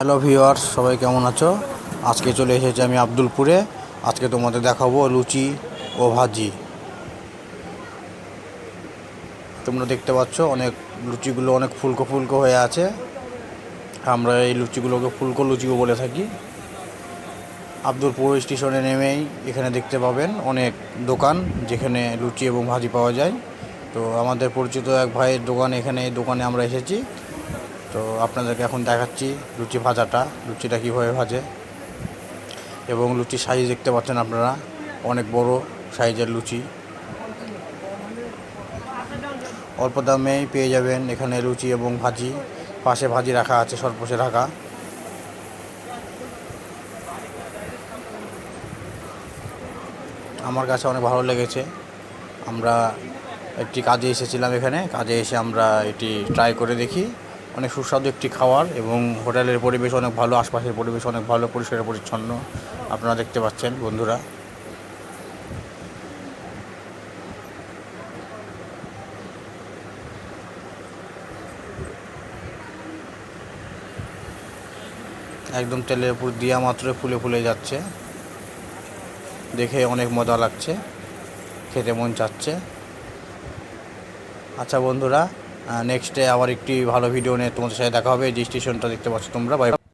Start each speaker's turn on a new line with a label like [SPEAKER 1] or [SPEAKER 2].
[SPEAKER 1] Hello viewers সবাই কেমন আছো? আজকে চলে এসেছি আমি আব্দুলপুরে। আজকে তোমাদের দেখাবো লুচি ও ভাজি। তোমরা দেখতে পাচ্ছ, অনেক লুচিগুলো অনেক ফুলকো ফুলকো হয়ে আছে। আমরা এই লুচিগুলোকে ফুলকো লুচিও বলে থাকি। আব্দুলপুর স্টেশনে নেমেই এখানে দেখতে পাবেন অনেক দোকান যেখানে লুচি এবং ভাজি পাওয়া যায়। তো আমাদের পরিচিত এক ভাইয়ের দোকান, এখানে এই দোকানে আমরা এসেছি। তো আপনাদেরকে এখন দেখাচ্ছি লুচি ভাজাটা, লুচিটা কীভাবে ভাজে। এবং লুচির সাইজ দেখতে পাচ্ছেন আপনারা, অনেক বড় সাইজের লুচি। অল্প দামেই পেয়ে যাবেন এখানে লুচি এবং ভাজি। পাশে ভাজি রাখা আছে সরপোষে রাখা। আমার কাছে অনেক ভালো লেগেছে। আমরা একটি কাজে এসেছিলাম এখানে, কাজে এসে আমরা এটি ট্রাই করে দেখি। অনেক সুস্বাদু একটি খাবার এবং হোটেলের পরিবেশ অনেক ভালো, আশপাশের পরিবেশ অনেক ভালো, পরিষ্কার, পরিচ্ছন্ন। আপনারা দেখতে পাচ্ছেন বন্ধুরা। একদম তেলের উপর দিয়া মাত্র ফুলে ফুলে যাচ্ছে। দেখে অনেক মজা লাগছে। খেতে মন চাচ্ছে। আচ্ছা বন্ধুরা নেক্সটে আবার একটি ভালো ভিডিও নিয়ে তোমাদের সাথে দেখা হবে। যে স্টেশনটা দেখতে পাচ্ছ তোমরা বাই